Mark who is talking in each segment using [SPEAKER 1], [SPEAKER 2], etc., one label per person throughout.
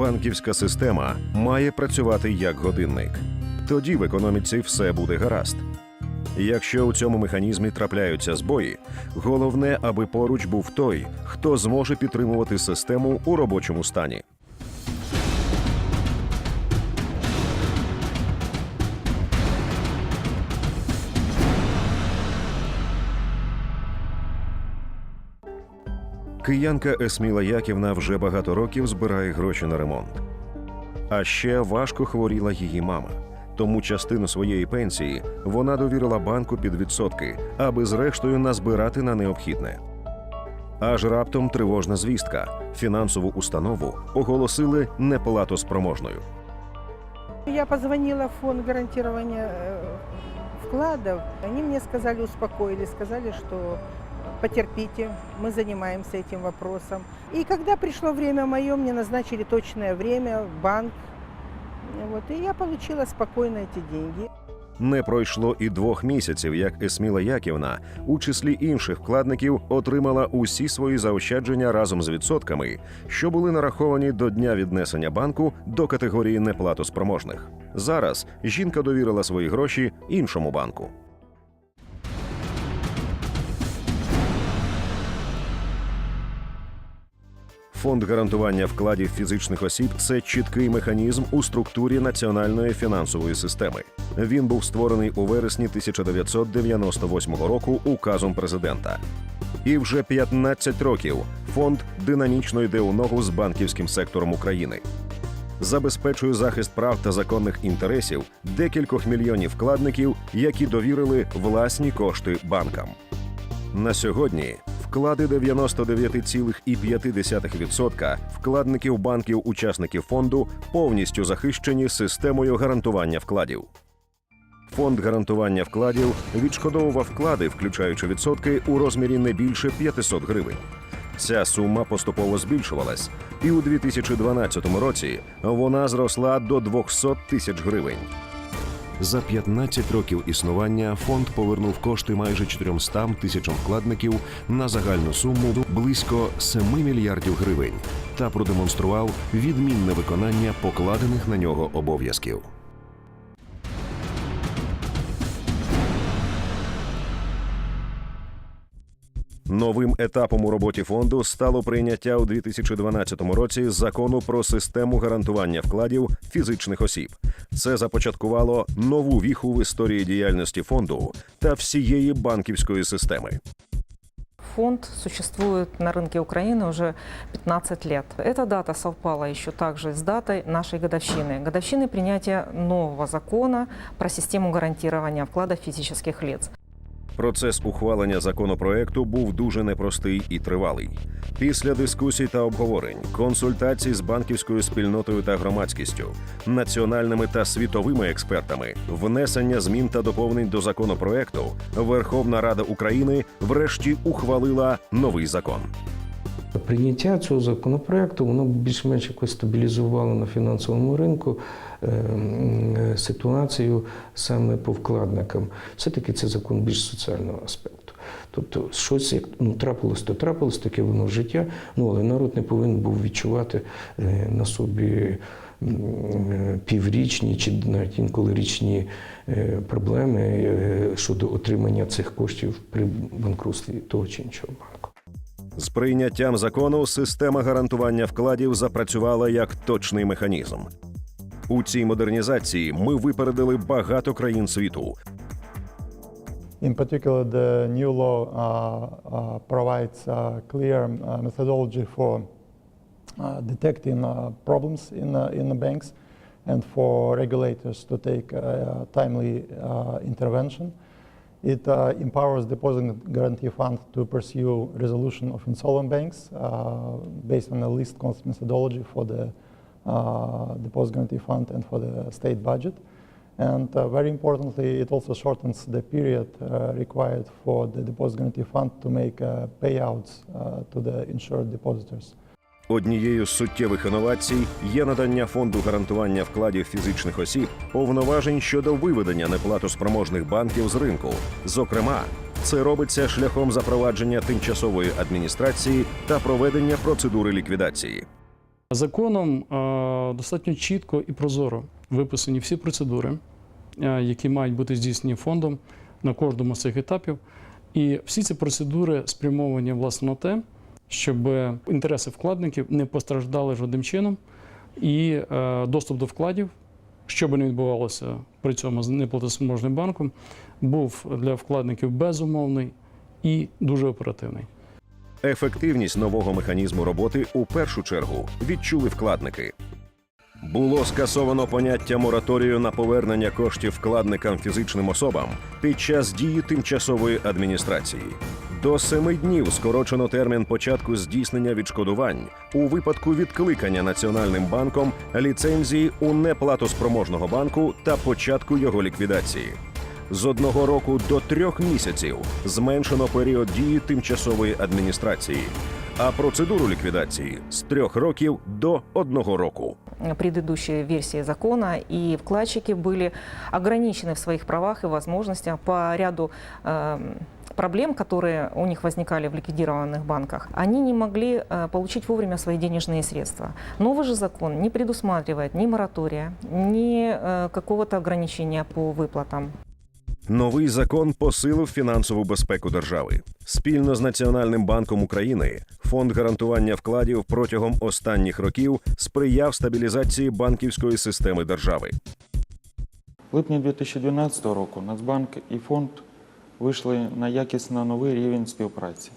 [SPEAKER 1] банківська система має працювати як годинник. Тоді в економіці все буде гаразд. Якщо у цьому механізмі трапляються збої, головне, аби поруч був той, хто зможе підтримувати систему у робочому стані. Киянка Есміла Яківна вже багато років збирає гроші на ремонт. А ще важко хворіла її мама. Тому частину своєї пенсії вона довірила банку під відсотки, аби зрештою назбирати на необхідне. Аж раптом тривожна звістка: фінансову установу оголосили неплатоспроможною.
[SPEAKER 2] Я позвонила в фонд гарантирования э, вкладов. Они мне сказали, успокоили, сказали, что потерпите, мы занимаемся этим вопросом. И когда пришло время мое, мне назначили точное время, банк. Вот, и я получила спокойно эти деньги.
[SPEAKER 1] Не пройшло і двох місяців, як Есміла Яківна, у числі інших вкладників, отримала усі свої заощадження разом з відсотками, що були нараховані до дня віднесення банку до категорії неплатоспроможних. Зараз жінка довірила свої гроші іншому банку. Фонд гарантування вкладів фізичних осіб це чіткий механізм у структурі національної фінансової системи. Він був створений у вересні 1998 року указом президента. І вже 15 років фонд динамічно йде у ногу з банківським сектором України. Забезпечує захист прав та законних інтересів декількох мільйонів вкладників, які довірили власні кошти банкам. На сьогодні вклади 99,5% вкладників банків-учасників фонду повністю захищені системою гарантування вкладів. Фонд гарантування вкладів відшкодовував вклади, включаючи відсотки, у розмірі не більше 500 гривень. Ця сума поступово збільшувалась, і у 2012 році вона зросла до 200 тисяч гривень. За 15 років існування фонд повернув кошти майже 400 тисячам вкладників на загальну суму близько 7 мільярдів гривень та продемонстрував відмінне виконання покладених на нього обов'язків. Новим етапом у роботі фонду стало прийняття у 2012 році закону про систему гарантування вкладів фізичних осіб. Це започаткувало нову віху в історії діяльності фонду та всієї банківської системи.
[SPEAKER 3] Фонд существует на рынке Украины уже 15 лет. Эта дата совпала еще также с датой нашей годовщины. Годовщины принятия нового закона про систему гарантирования вкладов физических лиц.
[SPEAKER 1] Процес ухвалення законопроекту був дуже непростий і тривалий. Після дискусій та обговорень, консультацій з банківською спільнотою та громадськістю, національними та світовими експертами, внесення змін та доповнень до законопроекту, Верховна Рада України врешті ухвалила новий закон.
[SPEAKER 4] Прийняття цього законопроекту воно більш-менш якось стабілізувало на фінансовому ринку е, ситуацію саме по вкладникам. Все-таки це закон більш соціального аспекту. Тобто, щось як ну, трапилось, то трапилось, таке воно в життя. Ну але народ не повинен був відчувати е, на собі е, піврічні чи навіть інколи річні е, проблеми е, щодо отримання цих коштів при банкрутстві того чи іншого банку.
[SPEAKER 1] З прийняттям закону система гарантування вкладів запрацювала як точний механізм. У цій модернізації ми випередили багато країн світу,
[SPEAKER 5] In particular, the new law uh, uh, provides a clear uh, methodology for uh, detecting uh, problems in, uh, in the banks and for regulators to take uh, timely uh, intervention. It uh, empowers Deposit Guarantee Fund to pursue resolution of insolvent banks uh, based on a least cost methodology for the uh, Deposit Guarantee Fund and for the state budget. And uh, very importantly, it also shortens the period uh, required for the Deposit Guarantee Fund to make uh, payouts to the insured depositors.
[SPEAKER 1] Однією з суттєвих інновацій є надання фонду гарантування вкладів фізичних осіб повноважень щодо виведення неплатоспроможних банків з ринку. Зокрема, це робиться шляхом запровадження тимчасової адміністрації та проведення процедури ліквідації.
[SPEAKER 6] Законом е, достатньо чітко і прозоро виписані всі процедури, е, які мають бути здійснені фондом на кожному з цих етапів. І всі ці процедури спрямовані власне на те, щоб інтереси вкладників не постраждали жодним чином, і е, доступ до вкладів, що би не відбувалося при цьому з неплатоспроможним банком, був для вкладників безумовний і дуже оперативний.
[SPEAKER 1] Ефективність нового механізму роботи у першу чергу відчули вкладники. Було скасовано поняття мораторію на повернення коштів вкладникам фізичним особам під час дії тимчасової адміністрації. До семи днів скорочено термін початку здійснення відшкодувань у випадку відкликання Національним банком ліцензії у неплатоспроможного банку та початку його ліквідації. З одного року до трьох місяців зменшено період дії тимчасової адміністрації, а процедуру ліквідації з трьох років до одного року.
[SPEAKER 3] предыдущей версии закона, и вкладчики были ограничены в своих правах и возможностях по ряду эм, проблем, которые у них возникали в ликвидированных банках, они не могли э, получить вовремя свои денежные средства. Новый же закон не предусматривает ни моратория, ни э, какого-то ограничения по выплатам.
[SPEAKER 1] Новий закон посилив фінансову безпеку держави. Спільно з Національним банком України фонд гарантування вкладів протягом останніх років сприяв стабілізації банківської системи держави.
[SPEAKER 7] В липні 2012 року Нацбанк і фонд вийшли на якісно новий рівень співпраці.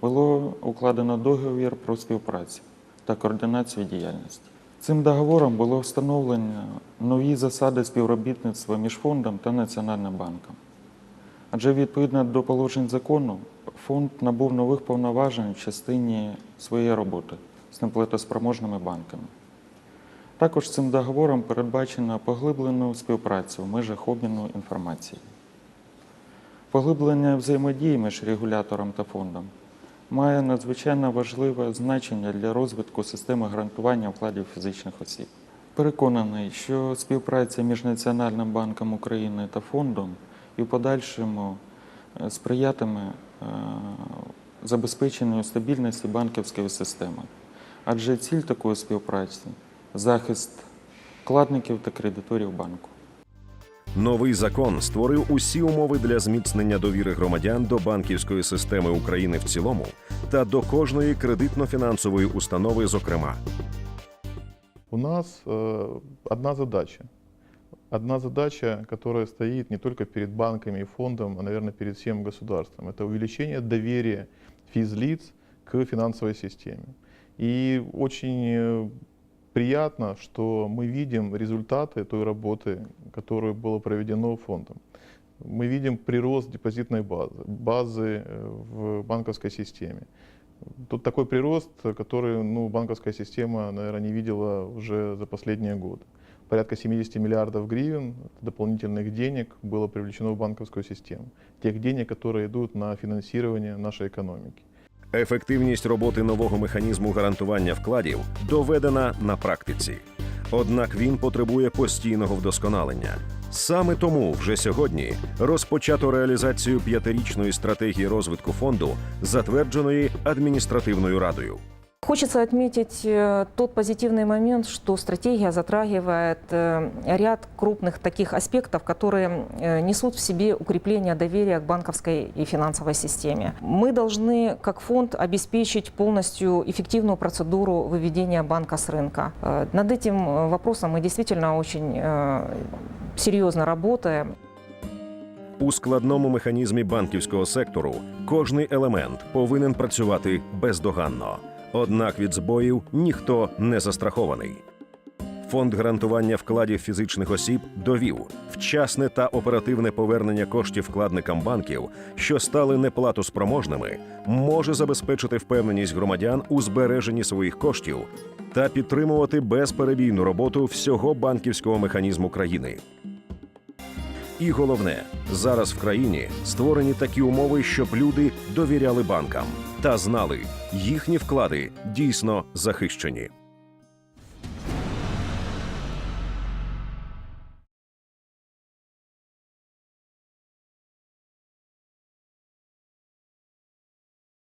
[SPEAKER 7] Було укладено договір про співпрацю та координацію діяльності. Цим договором було встановлено нові засади співробітництва між фондом та Національним банком. Адже відповідно до положень закону, фонд набув нових повноважень в частині своєї роботи з неплатоспроможними банками. Також цим договором передбачено поглиблену співпрацю в межах обміну інформацією. Поглиблення взаємодії між регулятором та фондом має надзвичайно важливе значення для розвитку системи гарантування вкладів фізичних осіб. Переконаний, що співпраця між Національним банком України та фондом і в подальшому е, сприятиме е, забезпеченню стабільності банківської системи. Адже ціль такої співпраці захист вкладників та кредиторів банку.
[SPEAKER 1] Новий закон створив усі умови для зміцнення довіри громадян до банківської системи України в цілому та до кожної кредитно-фінансової установи, зокрема.
[SPEAKER 8] У нас э, одна задача. Одна задача, которая стоит не только перед банками и фондом, а, наверное, перед всем государством. Это увеличение доверия физлиц к финансовой системе. И очень э, приятно, что мы видим результаты той работы, которая была проведена фондом. Мы видим прирост депозитной базы, базы э, в банковской системе. Тут такой прирост, который ну, банковская система, наверное, не видела уже за последние годы. Порядка 70 миллиардов гривен дополнительных денег было привлечено в банковскую систему. Тех денег, которые идут на финансирование нашей экономики.
[SPEAKER 1] Ефективність роботи нового механізму гарантування вкладів доведена на практиці. Однак він потребує постійного вдосконалення. Саме тому вже сьогодні розпочато реалізацію п'ятирічної стратегії розвитку фонду, затвердженої адміністративною радою.
[SPEAKER 3] Хочется отметить э, тот позитивный момент, что стратегия затрагивает э, ряд крупных таких аспектов, которые э, несут в себе укрепление доверия к банковской и финансовой системе. Мы должны, как фонд, обеспечить полностью эффективную процедуру выведения банка с рынка. Э, Над этим э, вопросом мы действительно очень э, серьезно работаем.
[SPEAKER 1] У складному механізмі банківського сектору кожний елемент повинен працювати бездоганно. Однак від збоїв ніхто не застрахований. Фонд гарантування вкладів фізичних осіб довів вчасне та оперативне повернення коштів вкладникам банків, що стали неплатоспроможними, може забезпечити впевненість громадян у збереженні своїх коштів та підтримувати безперебійну роботу всього банківського механізму країни. І головне, зараз в країні створені такі умови, щоб люди довіряли банкам та знали, їхні вклади дійсно захищені.